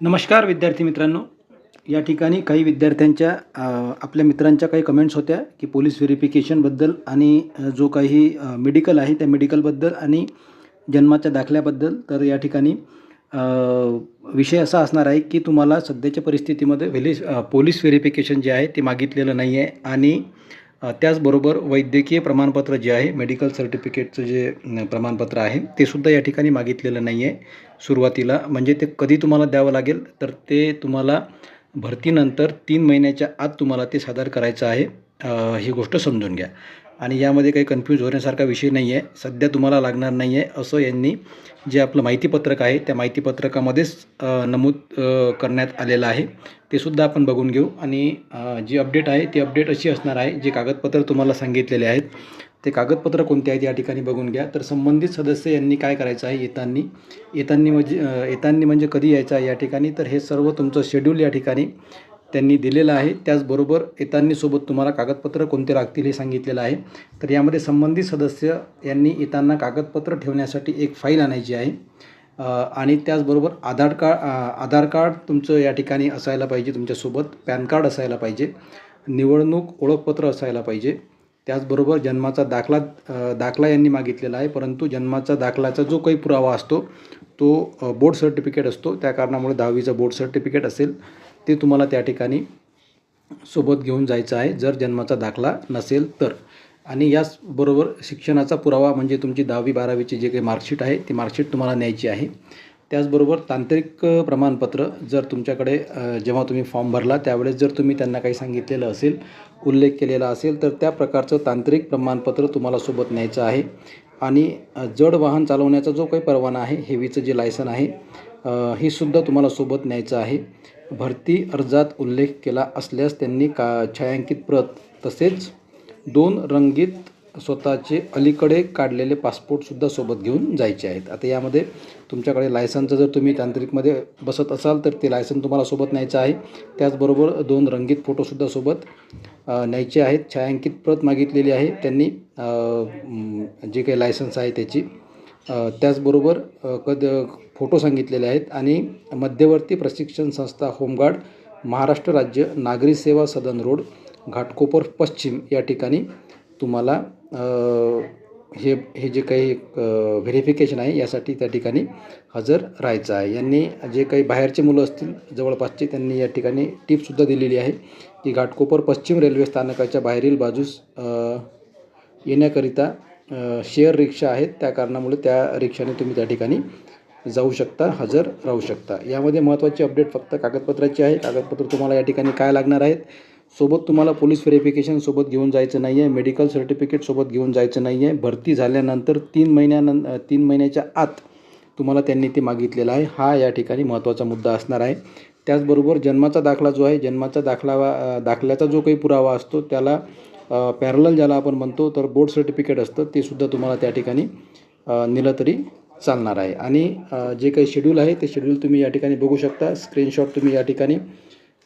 नमस्कार विद्यार्थी मित्रांनो. या ठिकाणी काही विद्यार्थ्यांच्या आपल्या मित्रांच्या काही कमेंट्स होत्या की पोलीस व्हेरिफिकेशनबद्दल आणि जो काही मेडिकल आहे त्या मेडिकलबद्दल आणि जन्माच्या दाखल्याबद्दल. तर या ठिकाणी विषय असा असणार आहे की तुम्हाला सध्याच्या परिस्थितीमध्ये व्हेली पोलीस व्हेरिफिकेशन जे आहे ते मागितलेलं नाही आहे आणि त्याचबरोबर वैद्यकीय प्रमाणपत्र जे आहे मेडिकल सर्टिफिकेटचं जे प्रमाणपत्र आहे ते सुद्धा या ठिकाणी मागितलेलं नाही आहे सुरुवातीला. म्हणजे ते कधी तुम्हाला द्यावं लागेल? तर ते तुम्हाला भरतीनंतर तीन महिन्याच्या आत तुम्हाला ते सादर करायचं आहे. ही गोष्ट समजून घ्या. आणि यामध्ये काही कन्फ्यूज होण्यासारखा विषय नाही आहे सध्या तुम्हाला लागणार नाही आहे असं यांनी जे आपलं माहितीपत्रक आहे त्या माहितीपत्रकामध्येच नमूद करण्यात आलेलं आहे. ते सुद्धा आपण बघून घेऊ. आणि जी अपडेट आहे ती अपडेट अशी असणार आहे जे कागदपत्र तुम्हाला सांगितलेले आहेत. ते कागदपत्र कोणते आहेत या ठिकाणी बघून घ्या. तर संबंधित सदस्य यांनी काय करायचं आहे येतानी? येतानी म्हणजे अ, येतानी म्हणजे कधी यायचं आहे या ठिकाणी? तर हे सर्व तुमचं शेड्यूल या ठिकाणी. त्यांनी दिलेलं आहे. त्याचबरोबर येतानी सोबत तुम्हाला कागदपत्र कोणते लागतील हे सांगितलेलं आहे. तर यामध्ये संबंधित सदस्य यांनी येताना कागदपत्र ठेवण्यासाठी एक फाईल आणायची आहे. आणि त्याचबरोबर आधार कार्ड आधार कार्ड तुमचं या ठिकाणी असायला पाहिजे तुमच्यासोबत. पॅन कार्ड असायला पाहिजे. निवडणूक ओळखपत्र असायला पाहिजे. त्याचबरोबर जन्माचा दाखला दाखला यांनी मागितलेला आहे. परंतु जन्माचा दाखलाचा जो काही पुरावा असतो तो बोर्ड सर्टिफिकेट असतो. त्या कारणामुळे दहावीचं बोर्ड सर्टिफिकेट असेल. ते तुम्हाला त्या ठिकाणी सोबत घेऊन जायचं आहे. जर जन्माचा दाखला नसेल तर. आणि याचबरोबर शिक्षणाचा पुरावा म्हणजे तुमची दहावी बारावीची जे काही मार्कशीट आहे ती मार्कशीट तुम्हाला न्यायची आहे. त्याचबरोबर तांत्रिक प्रमाणपत्र जर तुमच्याकडे जेव्हा तुम्ही फॉर्म भरला त्यावेळेस जर तुम्ही त्यांना काही सांगितलेलं असेल उल्लेख केलेला असेल तर त्या प्रकारचं तांत्रिक प्रमाणपत्र तुम्हाला सोबत न्यायचं आहे. आणि जड वाहन चालवण्याचा जो काही परवाना आहे हेवीचं जे लायसन आहे हे सुद्धा तुम्हाला सोबत न्यायचं आहे. भरती अर्जात उल्लेख केला असल्यास त्यांनी का छायांकित प्रत तसेच दोन रंगीत स्वतःचे अलीकडे काढलेले पासपोर्टसुद्धा सोबत घेऊन जायचे आहेत. आता यामध्ये तुमच्याकडे लायसनचं जर तुम्ही तांत्रिकमध्ये बसत असाल तर ते लायसन तुम्हाला सोबत न्यायचं आहे. त्याचबरोबर दोन रंगीत फोटोसुद्धा सोबत न्यायचे आहेत. छायांकित प्रत मागितलेली आहे. त्यांनी जे काही लायसन्स आहे त्याची त्याचबरोबर कद फोटो सांगितलेले आहेत आणि मध्यवर्ती प्रशिक्षण संस्था होमगार्ड महाराष्ट्र राज्य नागरी सेवा सदन रोड घाटकोपर पश्चिम या ठिकाणी तुम्हाला हे हे जे काही व्हेरिफिकेशन आहे यासाठी त्या ठिकाणी हजर राहायचं आहे. यांनी जे काही बाहेरचे मुलं असतील जवळपासचे त्यांनी या ठिकाणी टिपसुद्धा दिलेली आहे की घाटकोपर पश्चिम रेल्वे स्थानकाच्या बाहेरील बाजूस येण्याकरिता शेअर रिक्षा आहेत. त्या कारणामुळे त्या रिक्षाने तुम्ही त्या ठिकाणी जाऊ शकता हजर राहू शकता. यामध्ये महत्त्वाची अपडेट फक्त कागदपत्राची आहे. कागदपत्र तुम्हाला या ठिकाणी काय लागणार आहेत? सोबत तुम्हाला पोलीस व्हेरिफिकेशन सोबत घेऊन जायचं नाही आहे मेडिकल सर्टिफिकेट सोबत घेऊन जायचं नाही आहे भरती झाल्यानंतर तीन महिन्यानं तीन महिन्याच्या आत तुम्हाला त्यांनी ते मागितलेलं आहे. हा या ठिकाणी महत्त्वाचा मुद्दा असणार आहे. त्याचबरोबर जन्माचा दाखला जो आहे जन्माचा दाखला दाखल्याचा जो काही पुरावा असतो त्याला पॅरल ज्याला आपण म्हणतो तर बोर्ड सर्टिफिकेट असतं ते सुद्धा तुम्हाला त्या ठिकाणी नेलं तरी चालणार आहे. आणि जे काही शेड्यूल आहे ते शेड्यूल तुम्ही या ठिकाणी बघू शकता. स्क्रीनशॉट तुम्ही या ठिकाणी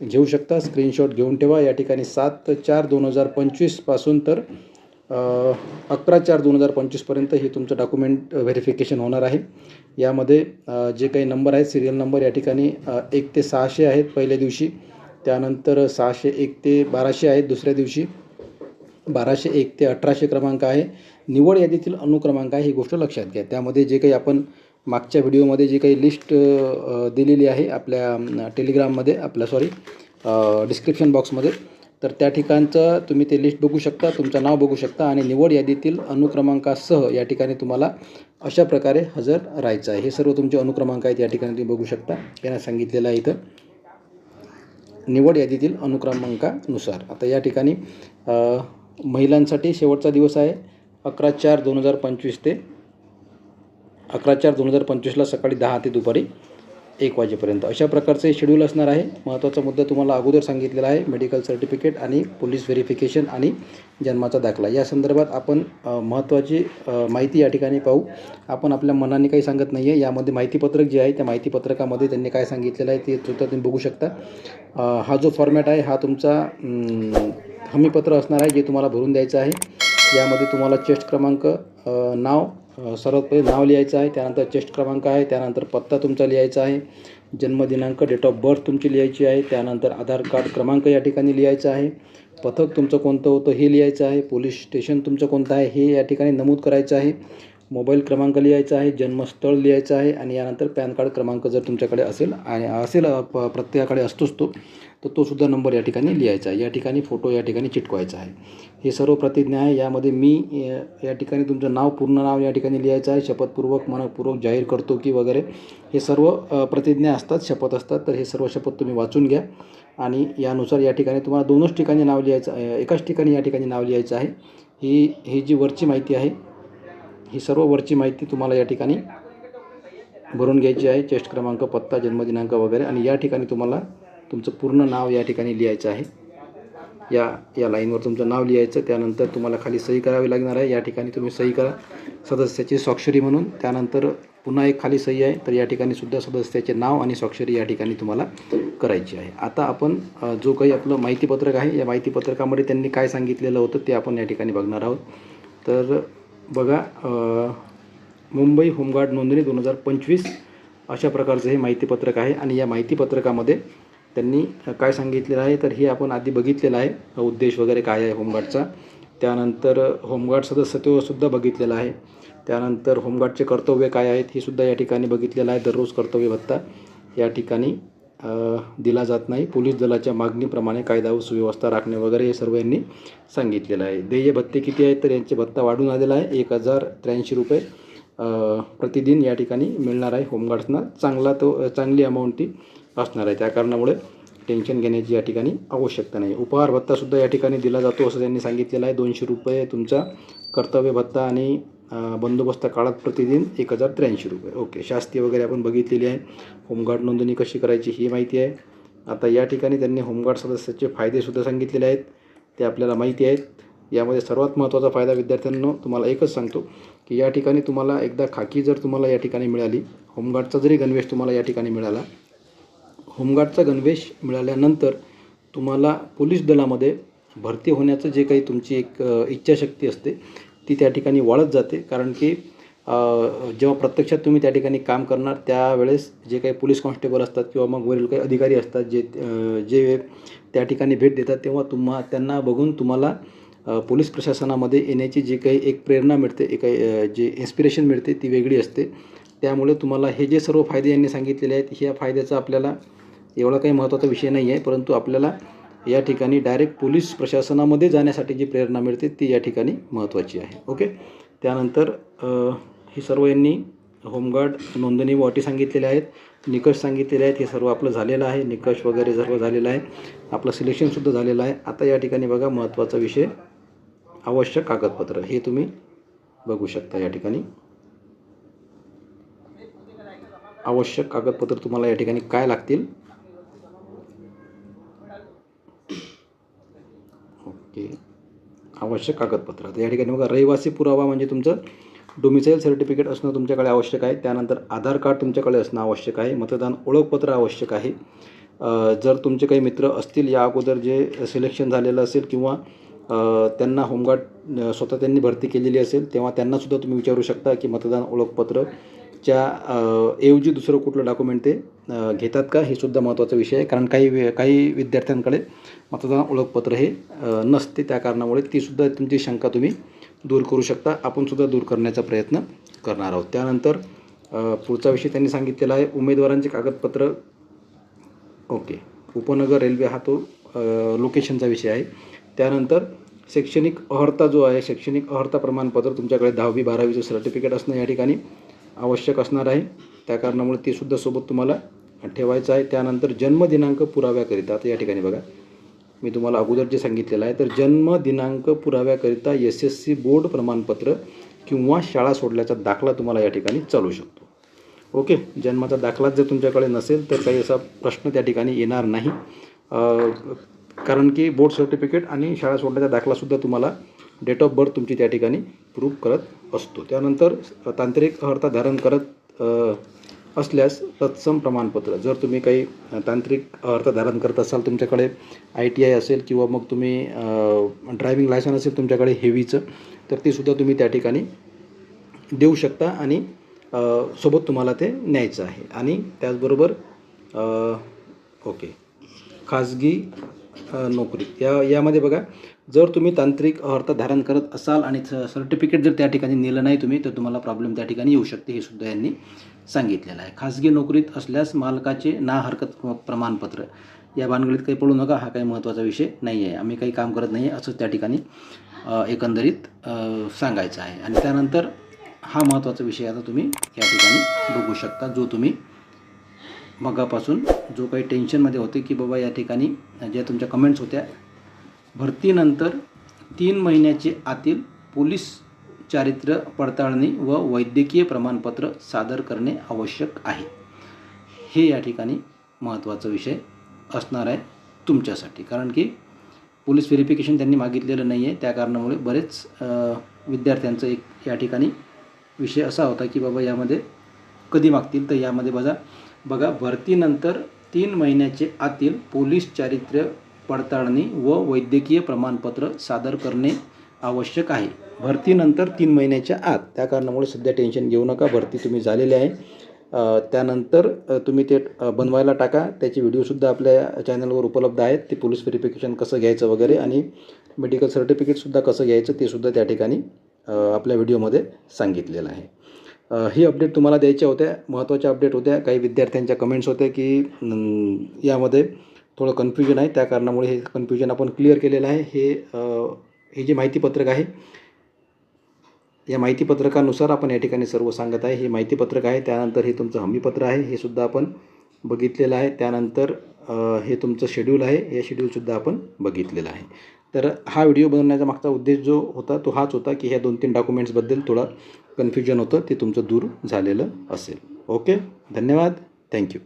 घेऊ शकता. स्क्रीनशॉट घेऊन ठेवा. या ठिकाणी सात चार दोन हजार पंचवीसपासून तर अकरा चार दोन हजार पंचवीसपर्यंत हे तुमचं डॉक्युमेंट व्हेरिफिकेशन होणार आहे. यामध्ये जे काही नंबर आहेत सिरियल नंबर या ठिकाणी एक ते सहाशे आहेत पहिल्या दिवशी. त्यानंतर सहाशे एक ते बाराशे आहेत दुसऱ्या दिवशी. बाराशे एक ते अठराशे क्रमांक आहे. निवड यादीतील अनुक्रमांक आहे ही गोष्ट लक्षात घ्या. त्यामध्ये जे काही आपण मागच्या व्हिडिओमध्ये जी काही लिस्ट दिलेली आहे आपल्या टेलिग्राममध्ये आपल्या सॉरी डिस्क्रिप्शन बॉक्समध्ये तर त्या ठिकाणचं तुम्ही ते लिस्ट बघू शकता तुमचं नाव बघू शकता आणि निवड यादीतील अनुक्रमांकासह या ठिकाणी तुम्हाला अशा प्रकारे हजर राहायचं आहे. हे सर्व तुमचे अनुक्रमांक आहेत या ठिकाणी तुम्ही बघू शकता. यांना सांगितलेलं आहे इथं. निवड यादीतील अनुक्रमांकानुसार. आता या ठिकाणी महिलांसाठी शेवटचा दिवस आहे. अकरा चार दोन हजार पंचवीस ते अकरा चार दोन हजार पंचवीसला सकाळी दहा ते दुपारी एक वाजेपर्यंत. अशा प्रकारचे शेड्यूल असणार आहे. महत्त्वाचा मुद्दा तुम्हाला अगोदर सांगितलेला आहे. मेडिकल सर्टिफिकेट आणि पोलीस व्हेरिफिकेशन आणि जन्माचा दाखला. या संदर्भात आपण महत्त्वाची माहिती या ठिकाणी पाहू. आपण आपल्या मनाने काही सांगत नाही आहे यामध्ये माहितीपत्रक जे आहे त्या माहितीपत्रकामध्ये त्यांनी काय सांगितलेलं आहे ते सुद्धा तुम्ही बघू शकता. हा जो फॉर्मॅट आहे हा तुमचा हमीपत्र असणार आहे जे तुम्हाला भरून द्यायचं आहे. यामध्ये तुम्हाला चेस्ट क्रमांक नाव सर्वात पहिले नाव लिहायचं आहे त्यानंतर चेस्ट क्रमांक आहे त्यानंतर पत्ता तुमचा लिहायचा आहे जन्मदिनांक डेट ऑफ बर्थ तुमची लिहायची आहे त्यानंतर आधार कार्ड क्रमांक या ठिकाणी लिहायचा आहे पथक तुमचं कोणतं होतं हे लिहायचं आहे पोलीस स्टेशन तुमचं कोणतं आहे हे या ठिकाणी नमूद करायचं आहे. मोबाईल क्रमांक लिहायचा आहे जन्मस्थळ लिहायचं आहे आणि यानंतर पॅन कार्ड क्रमांक जर तुमच्याकडे असेल आणि असेल प प्रत्येकाकडे असतोच तो तर तोसुद्धा नंबर या ठिकाणी लिहायचा आहे. या ठिकाणी फोटो या ठिकाणी चिटकवायचा आहे. हे सर्व प्रतिज्ञा आहे. यामध्ये मी या ठिकाणी तुमचं नाव पूर्ण नाव या ठिकाणी लिहायचं आहे. शपथपूर्वक मनपूर्वक जाहीर करतो की वगैरे हे सर्व प्रतिज्ञा असतात शपथ असतात तर हे सर्व शपथ तुम्ही वाचून घ्या. आणि यानुसार या ठिकाणी तुम्हाला दोनच ठिकाणी नाव लिहायचं एकाच ठिकाणी या ठिकाणी नाव लिहायचं आहे. ही ही जी वरची माहिती आहे ही सर्व वरची माहिती तुम्हाला या ठिकाणी भरून घ्यायची आहे. चेस्ट क्रमांक पत्ता जन्मदिनांक वगैरे आणि या ठिकाणी तुम्हाला तुमचं पूर्ण नाव या ठिकाणी लिहायचं आहे. या या लाईनवर तुमचं नाव लिहायचं त्यानंतर तुम्हाला खाली सही करावी लागणार आहे. या ठिकाणी तुम्ही सही करा. सदस्याची स्वाक्षरी म्हणून. त्यानंतर पुन्हा एक खाली सही आहे. तर या ठिकाणी सुद्धा सदस्याचे नाव आणि स्वाक्षरी या ठिकाणी तुम्हाला करायची आहे. आता आपण जो काही आपलं माहितीपत्रक आहे या माहितीपत्रकामध्ये त्यांनी काय सांगितलेलं होतं ते आपण या ठिकाणी बघणार आहोत. तर बघा मुंबई होमगार्ड नोंदणी दोन हजार पंचवीस अशा प्रकारचं हे माहितीपत्रक आहे आणि या माहितीपत्रकामध्ये त्यांनी काय सांगितलेलं आहे तर हे आपण आधी बघितलेलं आहे. उद्देश वगैरे काय आहे होमगार्डचा? त्यानंतर होमगार्ड सदस्यत्वसुद्धा बघितलेलं आहे. त्यानंतर होमगार्डचे कर्तव्य काय आहेत हे सुद्धा या ठिकाणी बघितलेलं आहे. दररोज कर्तव्य भत्ता या ठिकाणी दिला जात नाही. पोलीस दलाच्या मागणीप्रमाणे कायदा व सुव्यवस्था राखणे वगैरे हे सर्व यांनी सांगितलेलं आहे. देय भत्ते किती आहेत तर यांचे भत्ता वाढून आलेला आहे. एक हजार त्र्याऐंशी रुपये प्रतिदिन या ठिकाणी मिळणार आहे. होमगार्ड्सना चांगला तो चांगली अमाऊंट ती असणार आहे. त्या कारणामुळे टेन्शन घेण्याची या ठिकाणी आवश्यकता नाही. उपहार भत्तासुद्धा या ठिकाणी दिला जातो असं त्यांनी सांगितलेलं आहे. दोनशे रुपये तुमचा कर्तव्य भत्ता आणि बंदोबस्त काळात प्रतिदिन एक हजार त्र्याऐंशी रुपये. ओके शास्ती वगैरे आपण बघितलेली आहे. होमगार्ड नोंदणी कशी करायची ही माहिती आहे. आता या ठिकाणी त्यांनी होमगार्ड सदस्याचे फायदेसुद्धा सांगितलेले आहेत. ते आपल्याला माहिती आहेत. यामध्ये सर्वात महत्त्वाचा फायदा विद्यार्थ्यांना तुम्हाला एकच सांगतो की या ठिकाणी तुम्हाला एकदा खाकी जर तुम्हाला या ठिकाणी मिळाली होमगार्डचा जरी गणवेश तुम्हाला या ठिकाणी मिळाला होमगार्डचा गणवेश मिळाल्यानंतर तुम्हाला पोलीस दलामध्ये भरती होण्याचं जे काही तुमची एक इच्छाशक्ती असते ती त्या ठिकाणी वाढत जाते. कारण की जेव्हा प्रत्यक्षात तुम्ही त्या ठिकाणी काम करणार त्यावेळेस जे काही पोलीस कॉन्स्टेबल असतात किंवा मग वरील काही अधिकारी असतात जे जे त्या ठिकाणी भेट देतात तेव्हा तुम्हा त्यांना बघून तुम्हाला पोलीस प्रशासनामध्ये येण्याची जी काही एक प्रेरणा मिळते एक जे इन्स्पिरेशन मिळते ती वेगळी असते. त्यामुळे तुम्हाला हे जे सर्व फायदे यांनी सांगितलेले आहेत ह्या फायद्याचा आपल्याला एवढा काही महत्त्वाचा विषय नाही आहे परंतु आपल्याला या ठिकाणी डायरेक्ट पोलीस प्रशासनामध्ये जाण्यासाठी जी प्रेरणा मिळते ती या ठिकाणी महत्त्वाची आहे. ओके त्यानंतर ही हे सर्व यांनी होमगार्ड नोंदणी व अटी सांगितलेल्या आहेत निकष सांगितलेले आहेत हे सर्व आपलं झालेलं आहे. निकष वगैरे सर्व झालेलं आहे. आपलं सिलेक्शनसुद्धा झालेलं आहे. आता या ठिकाणी बघा महत्त्वाचा विषय आवश्यक कागदपत्र. हे तुम्ही बघू शकता या ठिकाणी. आवश्यक कागदपत्र तुम्हाला या ठिकाणी काय लागतील? ओके आवश्यक कागदपत्र. आता या ठिकाणी बघा रहिवासी पुरावा म्हणजे तुमचं डोमिसाईल सर्टिफिकेट असणं तुमच्याकडे आवश्यक आहे. त्यानंतर आधार कार्ड तुमच्याकडे असणं आवश्यक आहे. मतदान ओळखपत्र आवश्यक आहे. जर तुमचे काही मित्र असतील या अगोदर जे सिलेक्शन झालेलं असेल किंवा त्यांना होमगार्ड स्वतः त्यांनी भरती केलेली असेल तेव्हा त्यांनासुद्धा तुम्ही विचारू शकता की मतदान ओळखपत्र च्या ऐवजी दुसरं कुठलं डॉक्युमेंट ते घेतात का? हे सुद्धा महत्त्वाचा विषय आहे. कारण काही वे काही विद्यार्थ्यांकडे मतदान ओळखपत्र हे नसते. त्या कारणामुळे तीसुद्धा तुमची शंका तुम्ही दूर करू शकता. आपणसुद्धा दूर करण्याचा प्रयत्न करणार आहोत. त्यानंतर पुढचा विषय त्यांनी सांगितलेला आहे. उमेदवारांचे कागदपत्र. ओके. उपनगर रेल्वे हा तो लोकेशनचा विषय आहे. त्यानंतर शैक्षणिक अर्हता जो आहे शैक्षणिक अर्हता प्रमाणपत्र तुमच्याकडे दहावी बारावीचं सर्टिफिकेट असणं या ठिकाणी आवश्यक असणार आहे. त्या कारणामुळे ते सुद्धा सोबत तुम्हाला ठेवायचं आहे. त्यानंतर जन्मदिनांक पुराव्याकरिता आता या ठिकाणी बघा. मी तुम्हाला अगोदर जे सांगितलेलं आहे तर जन्मदिनांक पुराव्याकरिता एस एस सी बोर्ड प्रमाणपत्र किंवा शाळा सोडल्याचा दाखला तुम्हाला या ठिकाणी चालू शकतो. ओके? जन्माचा दाखलाच जर तुमच्याकडे नसेल तर काही असा प्रश्न त्या ठिकाणी येणार नाही. कारण की बोर्ड सर्टिफिकेट आणि शाळा सोडण्याचा दाखलासुद्धा तुम्हाला डेट ऑफ बर्थ तुमची त्या ठिकाणी प्रूफ करत असतो. त्यानंतर तांत्रिक अर्हता धारण करत असल्यास तत्सम प्रमाणपत्र. जर तुम्ही काही तांत्रिक अर्हता धारण करत असाल तुमच्याकडे आय टी आय असेल किंवा मग तुम्ही ड्रायव्हिंग लायसन असेल तुमच्याकडे हेवीचं तर ते सुद्धा तुम्ही त्या ठिकाणी देऊ शकता आणि सोबत तुम्हाला ते न्यायचं आहे. आणि त्याचबरोबर ओके. खाजगी नोकरी. या यामध्ये बघा जर तुम्ही तांत्रिक अर्थ धारण करत असाल आणि सर्टिफिकेट जर त्या ठिकाणी नेलं नाही तुम्ही तर तुम्हाला प्रॉब्लेम त्या ठिकाणी येऊ शकते हे सुद्धा यांनी सांगितलेलं आहे. खाजगी नोकरीत असल्यास मालकाचे ना हरकत प्रमाणपत्र या भानगडीत काही पडू नका हा काही महत्त्वाचा विषय नाही आहे आम्ही काही काम करत नाही आहे असंच त्या ठिकाणी एकंदरीत सांगायचं आहे. आणि त्यानंतर हा महत्त्वाचा विषय आता तुम्ही या ठिकाणी बघू शकता जो तुम्ही मगापासून जो काही टेन्शनमध्ये होते की बाबा या ठिकाणी ज्या तुमच्या कमेंट्स होत्या भरतीनंतर तीन महिन्याचे आतील पोलीस चारित्र्य पडताळणी व वैद्यकीय प्रमाणपत्र सादर करणे आवश्यक आहे. हे या ठिकाणी महत्त्वाचा विषय असणार आहे तुमच्यासाठी. कारण की पोलीस व्हेरिफिकेशन त्यांनी मागितलेलं नाही आहे त्या कारणामुळे बरेच विद्यार्थ्यांचं एक या ठिकाणी विषय असा होता की बाबा यामध्ये कधी मागतील तर यामध्ये बघा. बघा भरतीनंतर तीन महिन्याचे आतील पोलीस चारित्र्य पडताळणी व वैद्यकीय प्रमाणपत्र सादर करणे आवश्यक आहे. भरतीनंतर तीन महिन्याच्या आत. त्या कारणामुळे सध्या टेन्शन घेऊ नका. भरती तुम्ही झालेली आहे. त्यानंतर तुम्ही ते बनवायला टाका. त्याचे व्हिडिओसुद्धा आपल्या चॅनलवर उपलब्ध आहेत. ते पोलीस व्हेरिफिकेशन कसं घ्यायचं वगैरे आणि मेडिकल सर्टिफिकेटसुद्धा कसं घ्यायचं ते सुद्धा त्या ठिकाणी आपल्या व्हिडिओमध्ये सांगितलेलं आहे. ही अपडेट तुम्हाला द्यायच्या होत्या. महत्त्वाच्या अपडेट होत्या. काही विद्यार्थ्यांच्या कमेंट्स होत्या की यामध्ये थोडं कन्फ्युजन आहे. त्या कारणामुळे हे कन्फ्युजन आपण क्लिअर केलेलं आहे. हे हे जे माहितीपत्रक आहे या माहितीपत्रकानुसार आपण या ठिकाणी सर्व सांगत आहे. हे माहितीपत्रक आहे. त्यानंतर हे तुमचं हमीपत्र आहे. हे सुद्धा आपण बघितलेलं आहे. त्यानंतर हे तुमचं शेड्यूल आहे. हे शेड्यूलसुद्धा आपण बघितलेलं आहे. तर हा व्हिडिओ बनवण्याचा मागचा उद्देश जो होता तो हाच होता की ह्या दोन तीन डॉक्युमेंट्सबद्दल थोडा कन्फ्युजन होतं. ते तुमचं दूर झालेलं असेल. ओके धन्यवाद. थँक्यू